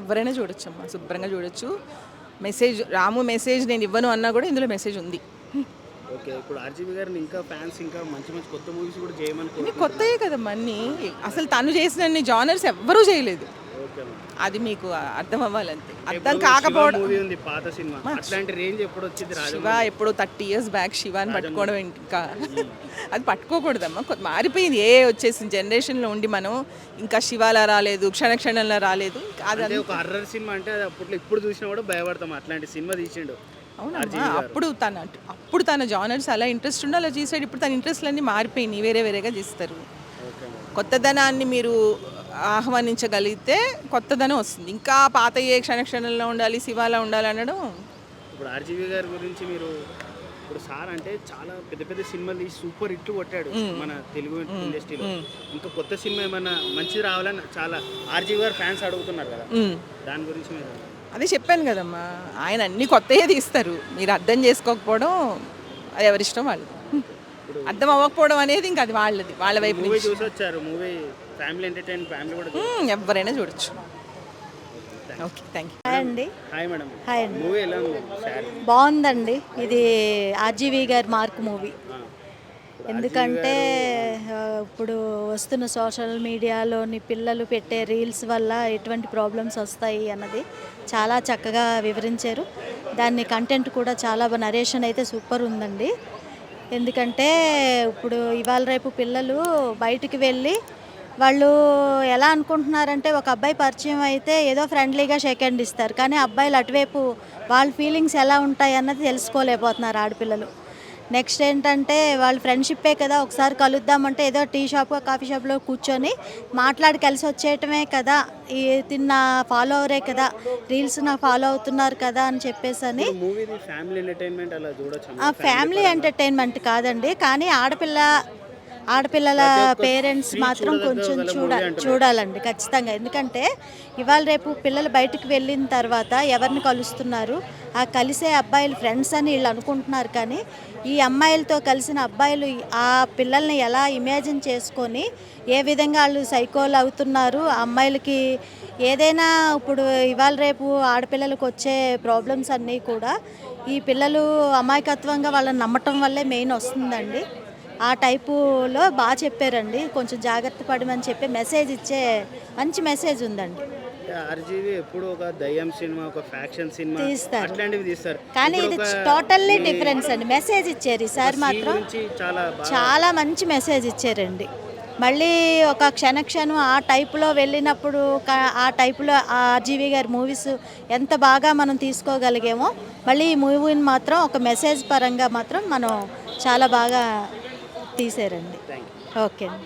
ఎవరైనా చూడొచ్చు అమ్మా శుభ్రంగా చూడొచ్చు. మెసేజ్ రాము మెసేజ్ నేను ఇవ్వను అన్నా కూడా ఇందులో మెసేజ్ ఉంది. ఓకే ఇప్పుడు గారిని ఇంకా ఫ్యాన్స్ ఇంకా మంచి మంచి కొత్త మూవీస్ కూడా చేయమని కొత్తయే కదమ్మా అన్నీ. అసలు తను చేసిన జానర్స్ ఎవ్వరూ చేయలేదు. అది మీకు అర్థం అవ్వాలంతే. అర్థం కాకపోవడం పాత సినిమా. అట్లాంటి రేంజ్ ఎప్పుడు వచ్చింది రాజు శివ ఎప్పుడో థర్టీ ఇయర్స్ బ్యాక్ శివాని పట్టుకోవడం ఇంకా. అది పట్టుకోకూడదమ్మా. మారిపోయింది. ఏ వచ్చేసింది? జనరేషన్లో ఉండి మనం ఇంకా శివాలా రాలేదు క్షణ క్షణంలో రాలేదు. అది ఒక హర్రర్ సినిమా అంటే అది అప్పట్లో ఇప్పుడు చూసినా కూడా భయపడతాం. అట్లాంటి సినిమా తీసిండు అవునమ్మా. అప్పుడు తన అప్పుడు తన జానర్స్ అలా ఇంట్రెస్ట్ ఉండే అలా చేసాడు ఇప్పుడు తన ఇంట్రెస్ట్లు అన్నీ మారిపోయినాయి. వేరే వేరేగా చేస్తారు. కొత్తదనాన్ని మీరు ఆహ్వానించగలిగితే కొత్తదనం వస్తుంది. ఇంకా పాత ఏ క్షణ క్షణంలో ఉండాలి శివాలా ఉండాలి అనడం ఇప్పుడు ఆర్జీవీ గారి గురించి మీరు ఇప్పుడు సార్ అంటే చాలా పెద్ద పెద్ద సినిమాలు తీసి సూపర్ హిట్ కొట్టాడు మన తెలుగు ఇండస్ట్రీలో. ఇంకా కొత్త సినిమా ఏమన్నా మంచిది రావాలని చాలా ఆర్జీవీ గారు ఫ్యాన్స్ అడుగుతున్నారు కదా. దాని గురించి మీరు అదే చెప్పాను కదమ్మా ఆయన అన్ని కొత్తయే తీస్తారు. మీరు అర్థం చేసుకోకపోవడం అది ఎవరిష్టం వాళ్ళు అర్థం అవ్వకపోవడం అనేది ఇంకా అది వాళ్ళది వాళ్ళ వైపు మూవీ నుంచి. చూసి వచ్చారు మూవీ ఫ్యామిలీ ఎంటర్టైన్ ఫ్యామిలీ కూడా ఎవరైనా చూడొచ్చు. ఓకే థ్యాంక్ యూ హాయ్ అండి. హాయ్ మేడం హాయ్ అండి. మూవీ ఎలా ఉంది? బాగుందండి. ఇది ఆర్జీవి గారి మార్క్ మూవీ. ఎందుకంటే ఇప్పుడు వస్తున్న సోషల్ మీడియాలోని పిల్లలు పెట్టే రీల్స్ వల్ల ఎటువంటి ప్రాబ్లమ్స్ వస్తాయి అన్నది చాలా చక్కగా వివరించారు. దాన్ని కంటెంట్ కూడా చాలా నరేషన్ అయితే సూపర్ ఉందండి. ఎందుకంటే ఇప్పుడు ఇవాళ రేపు పిల్లలు బయటికి వెళ్ళి వాళ్ళు ఎలా అనుకుంటున్నారంటే ఒక అబ్బాయి పరిచయం అయితే ఏదో ఫ్రెండ్లీగా షేక్ హ్యాండ్ ఇస్తారు. కానీ అబ్బాయిలు అటువైపు వాళ్ళ ఫీలింగ్స్ ఎలా ఉంటాయి అన్నది తెలుసుకోలేకపోతున్నారు ఆడపిల్లలు. నెక్స్ట్ ఏంటంటే వాళ్ళ ఫ్రెండ్షిప్పే కదా ఒకసారి కలుద్దామంటే ఏదో టీ షాప్ కాఫీ షాప్లో కూర్చొని మాట్లాడి కలిసి వచ్చేయటమే కదా. ఈ తిన్న ఫాలో అవరే కదా రీల్స్ నా ఫాలో అవుతున్నారు కదా అని చెప్పేసి అని ఫ్యామిలీ ఎంటర్టైన్మెంట్ కాదండి కానీ ఆడపిల్ల ఆడపిల్లల పేరెంట్స్ మాత్రం కొంచెం చూడ చూడాలండి ఖచ్చితంగా. ఎందుకంటే ఇవాళ రేపు పిల్లలు బయటకు వెళ్ళిన తర్వాత ఎవరిని కలుస్తున్నారు? ఆ కలిసే అబ్బాయిలు ఫ్రెండ్స్ అని వీళ్ళు అనుకుంటున్నారు కానీ ఈ అమ్మాయిలతో కలిసిన అబ్బాయిలు ఆ పిల్లల్ని ఎలా ఇమాజిన్ చేసుకొని ఏ విధంగా వాళ్ళు సైకోలు అవుతున్నారు? అమ్మాయిలకి ఏదైనా ఇప్పుడు ఇవాళ రేపు ఆడపిల్లలకు వచ్చే ప్రాబ్లమ్స్ అన్నీ కూడా ఈ పిల్లలు అమాయకత్వంగా వాళ్ళని నమ్మటం వల్లే మెయిన్ వస్తుందండి. ఆ టైపులో బాగా చెప్పారండి. కొంచెం జాగ్రత్త పడమని చెప్పి మెసేజ్ ఇచ్చే మంచి మెసేజ్ ఉందండి. ఆర్జీవి ఎప్పుడు ఒక దయ్యం సినిమా ఒక ఫ్యాక్షన్ సినిమా తీస్తారు. అట్లాంటివి తీస్తారు. కానీ ఇది టోటల్లీ డిఫరెన్స్ అండి. మెసేజ్ ఇచ్చారు ఈసారి మాత్రం. చాలా మంచి మెసేజ్ ఇచ్చారండి. మళ్ళీ ఒక క్షణ క్షణం ఆ టైపులో వెళ్ళినప్పుడు ఆ టైపులో ఆ ఆర్జీవి గారి మూవీస్ ఎంత బాగా మనం తీసుకోగలిగామో మళ్ళీ ఈ మూవీని మాత్రం ఒక మెసేజ్ పరంగా మాత్రం మనం చాలా బాగా తీసారండి. ఓకే అండి.